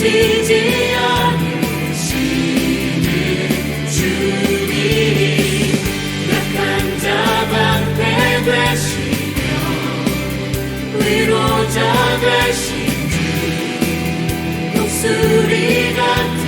지지 않으시는 주님 약한 자방패 되시며 위로자 되신 주 목소리가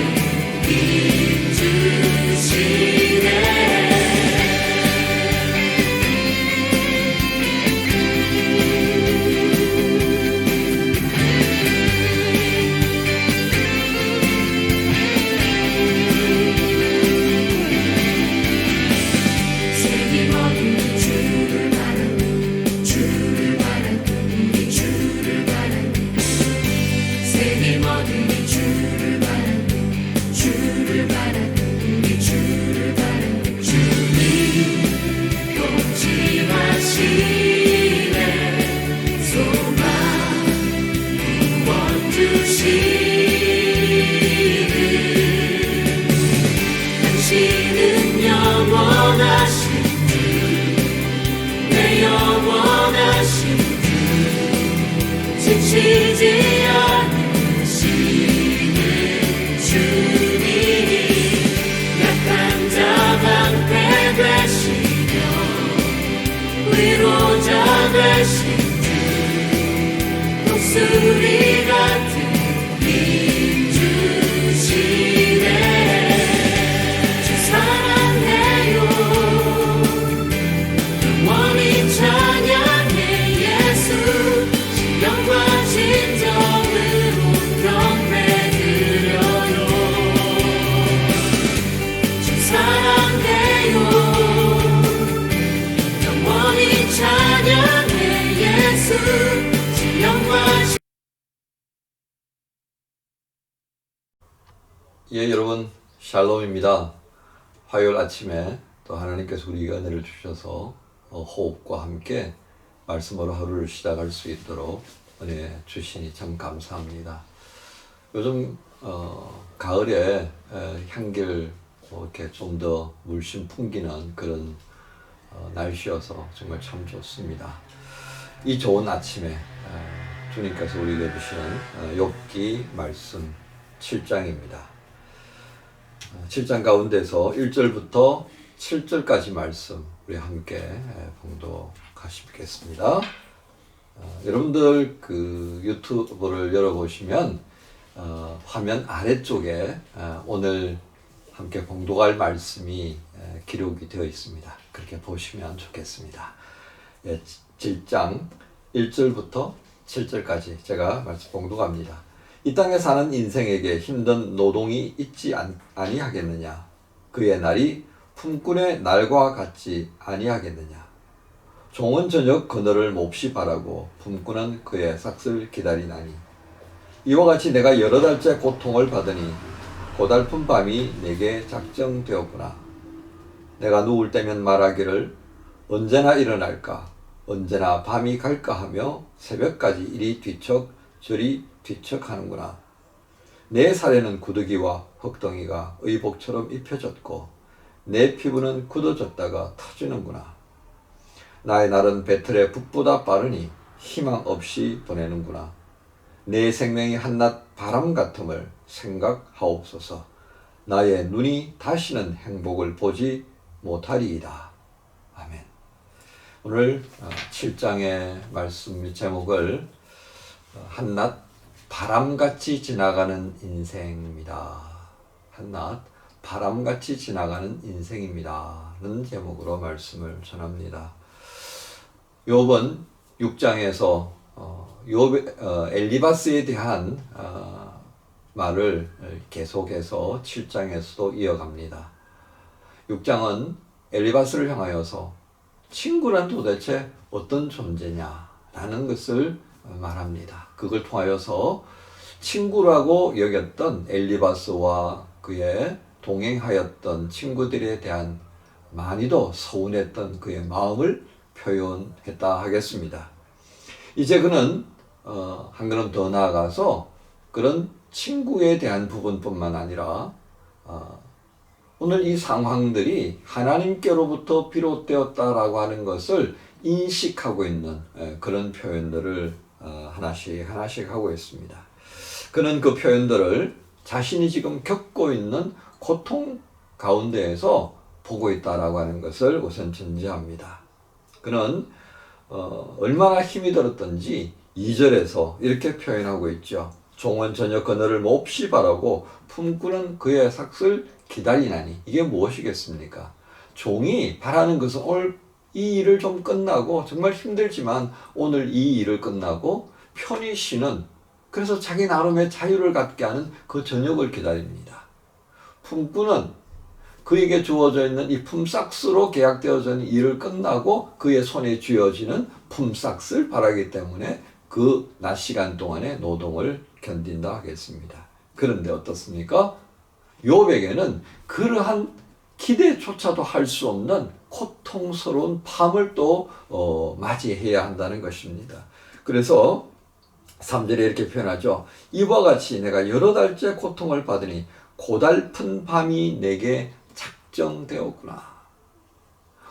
예, 여러분 샬롬입니다. 화요일 아침에 또 하나님께서 우리에게 은혜를 주셔서 어, 호흡과 함께 말씀으로 하루를 시작할 수 있도록 은혜 주시니 참 감사합니다. 요즘 어, 가을에 에, 향기를 뭐 이렇게 좀 더 물씬 풍기는 그런 어, 날씨여서 정말 참 좋습니다. 이 좋은 아침에 에, 주님께서 우리에게 주시는 어, 욥기 말씀 7장입니다. 7장 가운데서 1절부터 7절까지 말씀 우리 함께 에, 봉독하시겠습니다. 어, 여러분들 그 유튜브를 열어보시면 어, 화면 아래쪽에 어, 오늘 함께 봉독할 말씀이 에, 기록이 되어 있습니다. 그렇게 보시면 좋겠습니다. 예, 7장 1절부터 7절까지 제가 말씀 봉독합니다. 이 땅에 사는 인생에게 힘든 노동이 있지 안, 아니하겠느냐? 그의 날이 품꾼의 날과 같지 아니하겠느냐? 종은 저녁 그늘을 몹시 바라고 품꾼은 그의 삭슬 기다리나니 이와 같이 내가 여러 달째 고통을 받으니 고달픈 밤이 내게 작정되었구나. 내가 누울 때면 말하기를 언제나 일어날까 언제나 밤이 갈까 하며 새벽까지 이리 뒤척 저리 뒤척 하는구나. 내 살에는 구더기와 흙덩이가 의복처럼 입혀졌고 내 피부는 굳어졌다가 터지는구나. 나의 날은 배틀에 북보다 빠르니 희망 없이 보내는구나. 내 생명이 한낱 바람 같음을 생각하옵소서. 나의 눈이 다시는 행복을 보지 못하리이다. 아멘. 오늘 7장의 말씀 제목을 어, 한낱 바람같이 지나가는 인생입니다. 한낱 바람같이 지나가는 인생입니다. 는 제목으로 말씀을 전합니다. 욥은 6장에서 어, 욥 어, 엘리바스에 대한 어, 말을 계속해서 7장에서도 이어갑니다. 6장은 엘리바스를 향하여서 친구란 도대체 어떤 존재냐라는 것을 말합니다. 그걸 통하여서 친구라고 여겼던 엘리바스와 그의 동행하였던 친구들에 대한 많이도 서운했던 그의 마음을 표현했다 하겠습니다. 이제 그는 어, 한 걸음 더 나아가서 그런 친구에 대한 부분뿐만 아니라 어, 오늘 이 상황들이 하나님께로부터 비롯되었다라고 하는 것을 인식하고 있는 에, 그런 표현들을 어, 하나씩 하나씩 하고 있습니다. 그는 그 표현들을 자신이 지금 겪고 있는 고통 가운데에서 보고 있다라고 하는 것을 우선 전제합니다. 그는 어, 얼마나 힘이 들었던지 2절에서 이렇게 표현하고 있죠. 종은 저녁 그늘을 몹시 바라고 품꾸는 그의 삭을 기다리나니 이게 무엇이겠습니까? 종이 바라는 것은 오늘 이 일을 좀 끝나고 정말 힘들지만 오늘 이 일을 끝나고 편히 쉬는 그래서 자기 나름의 자유를 갖게 하는 그 저녁을 기다립니다. 품꾼은 그에게 주어져 있는 이 품삯으로 계약되어져 있는 일을 끝나고 그의 손에 쥐어지는 품삯을 바라기 때문에 그 낮 시간 동안의 노동을 견딘다 하겠습니다. 그런데 어떻습니까? 요백에는 그러한 기대조차도 할 수 없는 고통스러운 밤을 또 어, 맞이해야 한다는 것입니다. 그래서 3절에 이렇게 표현하죠. 이와 같이 내가 여러 달째 고통을 받으니 고달픈 밤이 내게 작정되었구나.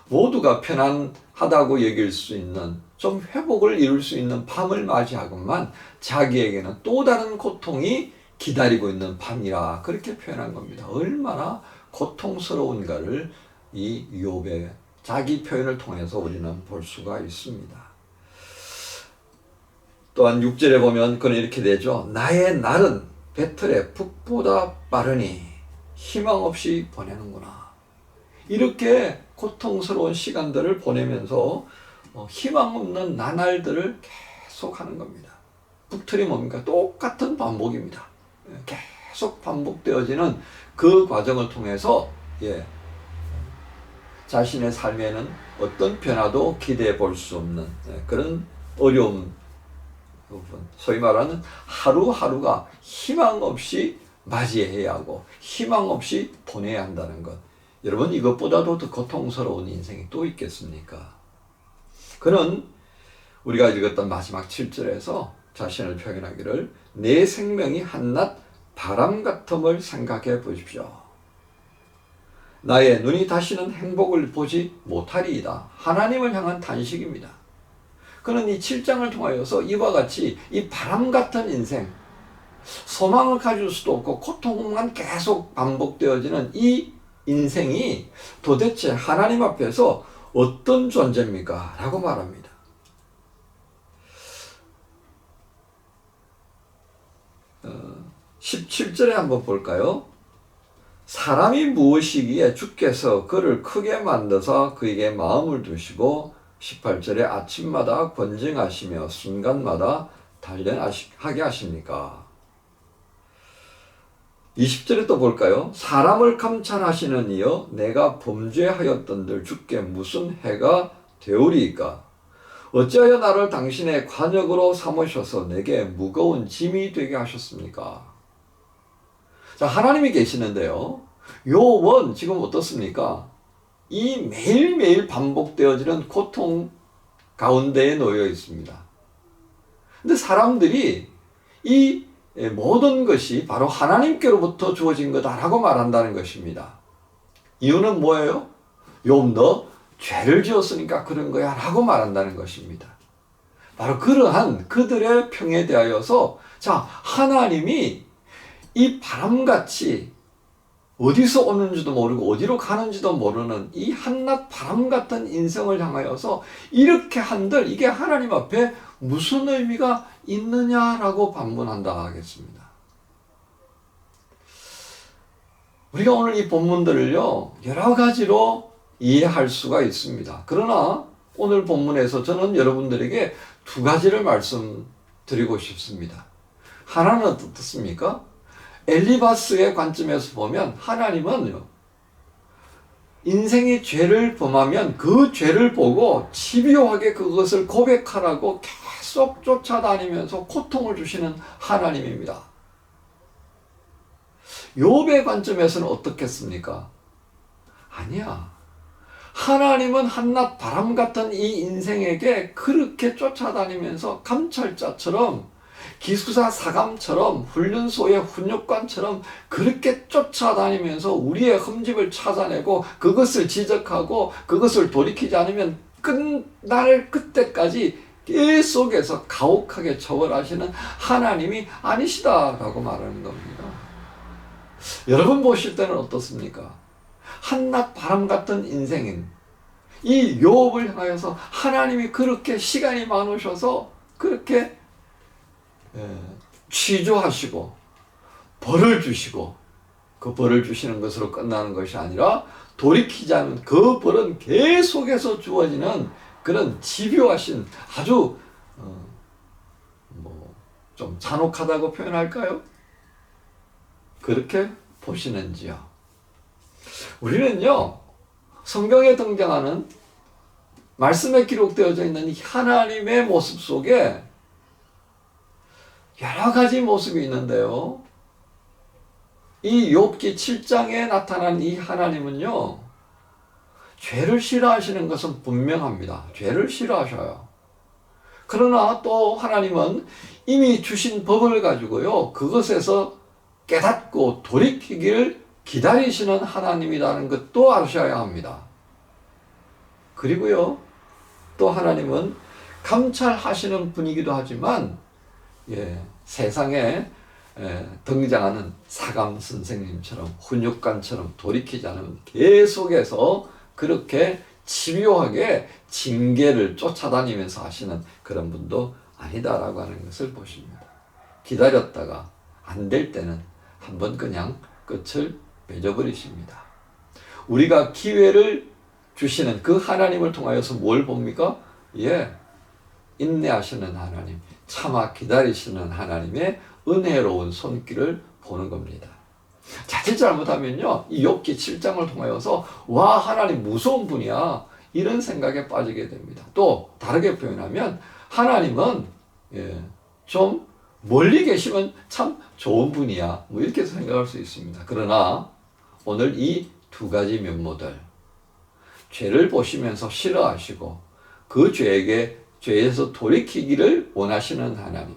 모두가 편안하다고 여길 수 있는 좀 회복을 이룰 수 있는 밤을 맞이하건만 자기에게는 또 다른 고통이 기다리고 있는 밤이라 그렇게 표현한 겁니다. 얼마나 고통스러운가를 이 욥의 자기 표현을 통해서 우리는 볼 수가 있습니다. 또한 6절에 보면 그는 이렇게 되죠. 나의 날은 배틀의 북보다 빠르니 희망 없이 보내는구나. 이렇게 고통스러운 시간들을 보내면서 어, 희망 없는 나날들을 계속 하는 겁니다. 북틀이 뭡니까? 똑같은 반복입니다. 예, 계속 반복되어지는 그 과정을 통해서 예, 자신의 삶에는 어떤 변화도 기대해 볼 수 없는 예, 그런 어려움 부분, 소위 말하는 하루하루가 희망 없이 맞이해야 하고 희망 없이 보내야 한다는 것. 여러분 이것보다도 더 고통스러운 인생이 또 있겠습니까? 그는 우리가 읽었던 마지막 7절에서 자신을 표현하기를 내 생명이 한낱 바람 같음을 생각해 보십시오. 나의 눈이 다시는 행복을 보지 못하리이다. 하나님을 향한 단식입니다. 그는 이 7장을 통하여서 이와 같이 이 바람 같은 인생, 소망을 가질 수도 없고 고통만 계속 반복되어지는 이 인생이 도대체 하나님 앞에서 어떤 존재입니까? 라고 말합니다. 어, 17절에 한번 볼까요? 사람이 무엇이기에 주께서 그를 크게 만드사 그에게 마음을 두시고 18절에 아침마다 권증하시며 순간마다 단련하게 하십니까? 20절에 또 볼까요? 사람을 감찰하시는 이여 내가 범죄하였던들 주께 무슨 해가 되오리이까? 어찌하여 나를 당신의 관역으로 삼으셔서 내게 무거운 짐이 되게 하셨습니까? 자, 하나님이 계시는데요. 요원 지금 어떻습니까? 이 매일매일 반복되어지는 고통 가운데에 놓여 있습니다. 근데 사람들이 이 모든 것이 바로 하나님께로부터 주어진 거다라고 말한다는 것입니다. 이유는 뭐예요? 욥너 죄를 지었으니까 그런 거야 라고 말한다는 것입니다. 바로 그러한 그들의 평에 대하여서 자 하나님이 이 바람같이 어디서 오는지도 모르고 어디로 가는지도 모르는 이 한낱 바람 같은 인생을 향하여서 이렇게 한들 이게 하나님 앞에 무슨 의미가 있느냐라고 반문한다 하겠습니다. 우리가 오늘 이 본문들을요, 여러 가지로 이해할 수가 있습니다. 그러나 오늘 본문에서 저는 여러분들에게 두 가지를 말씀드리고 싶습니다. 하나는 어떻습니까? 엘리바스의 관점에서 보면 하나님은 인생이 죄를 범하면 그 죄를 보고 집요하게 그것을 고백하라고 계속 쫓아다니면서 고통을 주시는 하나님입니다. 욥의 관점에서는 어떻겠습니까? 아니야. 하나님은 한낱 바람 같은 이 인생에게 그렇게 쫓아다니면서 감찰자처럼 기숙사 사감처럼 훈련소의 훈육관처럼 그렇게 쫓아다니면서 우리의 흠집을 찾아내고 그것을 지적하고 그것을 돌이키지 않으면 끝날 그때까지 계속해서 가혹하게 처벌하시는 하나님이 아니시다라고 말하는 겁니다. 여러분 보실 때는 어떻습니까? 한낮 바람 같은 인생인 이 욥을 향하여서 하나님이 그렇게 시간이 많으셔서 그렇게 예, 취조하시고 벌을 주시고 그 벌을 주시는 것으로 끝나는 것이 아니라 돌이키지 않은 그 벌은 계속해서 주어지는 그런 집요하신 아주 어, 뭐좀 잔혹하다고 표현할까요? 그렇게 보시는지요? 우리는요 성경에 등장하는 말씀에 기록되어져 있는 이 하나님의 모습 속에 여러 가지 모습이 있는데요. 이 욥기 7장에 나타난 이 하나님은요. 죄를 싫어하시는 것은 분명합니다. 죄를 싫어하셔요. 그러나 또 하나님은 이미 주신 법을 가지고요. 그것에서 깨닫고 돌이키기를 기다리시는 하나님이라는 것도 아셔야 합니다. 그리고요. 또 하나님은 감찰하시는 분이기도 하지만 예, 세상에 에, 등장하는 사감 선생님처럼 훈육관처럼 돌이키지 않으면 계속해서 그렇게 집요하게 징계를 쫓아다니면서 하시는 그런 분도 아니다라고 하는 것을 보십니다. 기다렸다가 안 될 때는 한번 그냥 끝을 맺어버리십니다. 우리가 기회를 주시는 그 하나님을 통하여서 뭘 봅니까? 예, 인내하시는 하나님, 참아 기다리시는 하나님의 은혜로운 손길을 보는 겁니다. 자칫 잘못하면요, 이 욥기 7장을 통하여서 와 하나님 무서운 분이야 이런 생각에 빠지게 됩니다. 또 다르게 표현하면 하나님은 예, 좀 멀리 계시면 참 좋은 분이야 뭐 이렇게 생각할 수 있습니다. 그러나 오늘 이 두 가지 면모들 죄를 보시면서 싫어하시고 그 죄에게 죄에서 돌이키기를 원하시는 하나님.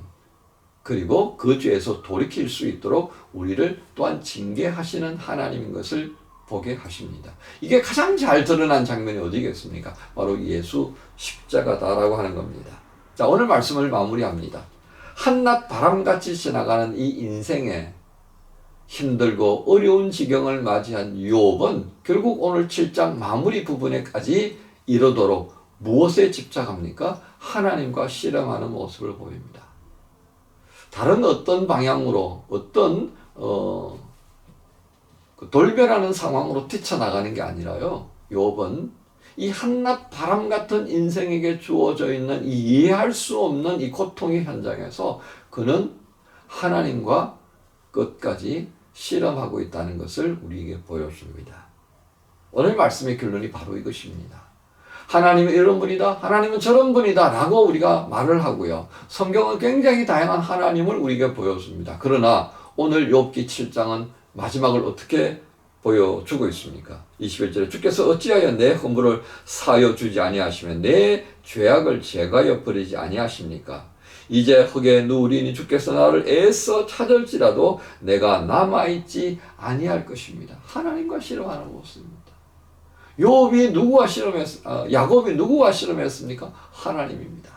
그리고 그 죄에서 돌이킬 수 있도록 우리를 또한 징계하시는 하나님인 것을 보게 하십니다. 이게 가장 잘 드러난 장면이 어디겠습니까? 바로 예수 십자가다라고 하는 겁니다. 자, 오늘 말씀을 마무리합니다. 한낮 바람같이 지나가는 이 인생에 힘들고 어려운 지경을 맞이한 욥은 결국 오늘 7장 마무리 부분에까지 이르도록 무엇에 집착합니까? 하나님과 씨름하는 모습을 보입니다. 다른 어떤 방향으로 어떤 어, 그 돌변하는 상황으로 뛰쳐나가는 게 아니라요. 욥은 이 한낮 바람 같은 인생에게 주어져 있는 이 이해할 수 없는 이 고통의 현장에서 그는 하나님과 끝까지 실험하고 있다는 것을 우리에게 보여줍니다. 오늘 말씀의 결론이 바로 이것입니다. 하나님은 이런 분이다, 하나님은 저런 분이다 라고 우리가 말을 하고요. 성경은 굉장히 다양한 하나님을 우리에게 보여줍니다. 그러나 오늘 욥기 7장은 마지막을 어떻게 보여주고 있습니까? 21절에 주께서 어찌하여 내 허물을 사여 주지 아니하시면 내 죄악을 제가여 버리지 아니하십니까? 이제 흙에 누우리니 주께서 나를 애써 찾을지라도 내가 남아있지 아니할 것입니다. 하나님과 실험하는 모습입니다. 욥이 누구와 실험했, 아, 야곱이 누구와 실험했습니까? 하나님입니다.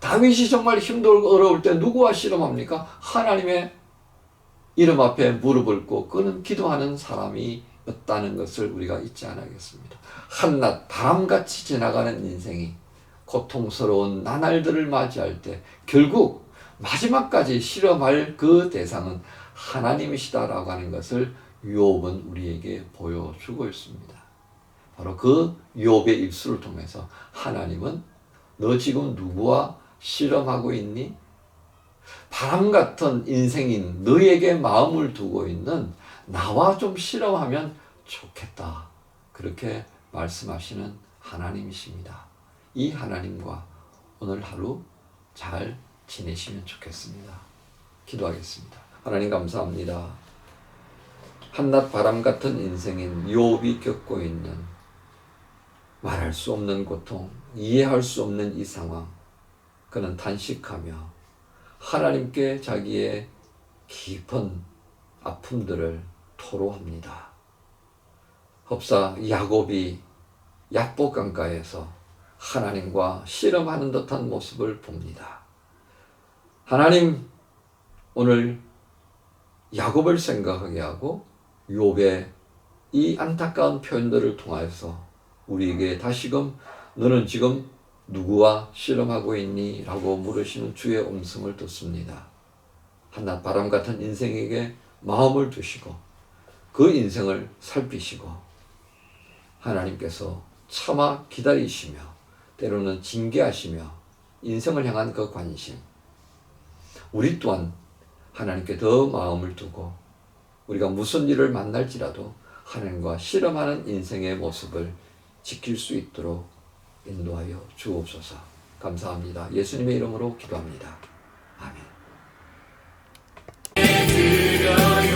다윗이 정말 힘들고 어려울 때 누구와 실험합니까? 하나님의 이름 앞에 무릎을 꿇고 그는 기도하는 사람이었다는 것을 우리가 잊지 않겠습니다. 한낮 바람같이 지나가는 인생이 고통스러운 나날들을 맞이할 때 결국 마지막까지 실험할 그 대상은 하나님이시다라고 하는 것을 욥은 우리에게 보여주고 있습니다. 바로 그 욥의 입술을 통해서 하나님은 너 지금 누구와 실험하고 있니? 바람 같은 인생인 너에게 마음을 두고 있는 나와 좀 실험하면 좋겠다. 그렇게 말씀하시는 하나님이십니다. 이 하나님과 오늘 하루 잘 지내시면 좋겠습니다. 기도하겠습니다. 하나님 감사합니다. 한낮 바람 같은 인생인 욥이 겪고 있는 말할 수 없는 고통, 이해할 수 없는 이 상황, 그는 단식하며 하나님께 자기의 깊은 아픔들을 토로합니다. 흡사 야곱이 약복강가에서 하나님과 씨름하는 듯한 모습을 봅니다. 하나님 오늘 야곱을 생각하게 하고 욥의 이 안타까운 표현들을 통하여서 우리에게 다시금 너는 지금 누구와 씨름하고 있니? 라고 물으시는 주의 음성을 듣습니다. 한낮 바람 같은 인생에게 마음을 두시고 그 인생을 살피시고 하나님께서 참아 기다리시며 때로는 징계하시며 인생을 향한 그 관심 우리 또한 하나님께 더 마음을 두고 우리가 무슨 일을 만날지라도 하나님과 씨름하는 인생의 모습을 지킬 수 있도록 인도하여 주옵소서. 감사합니다. 예수님의 이름으로 기도합니다. 아멘.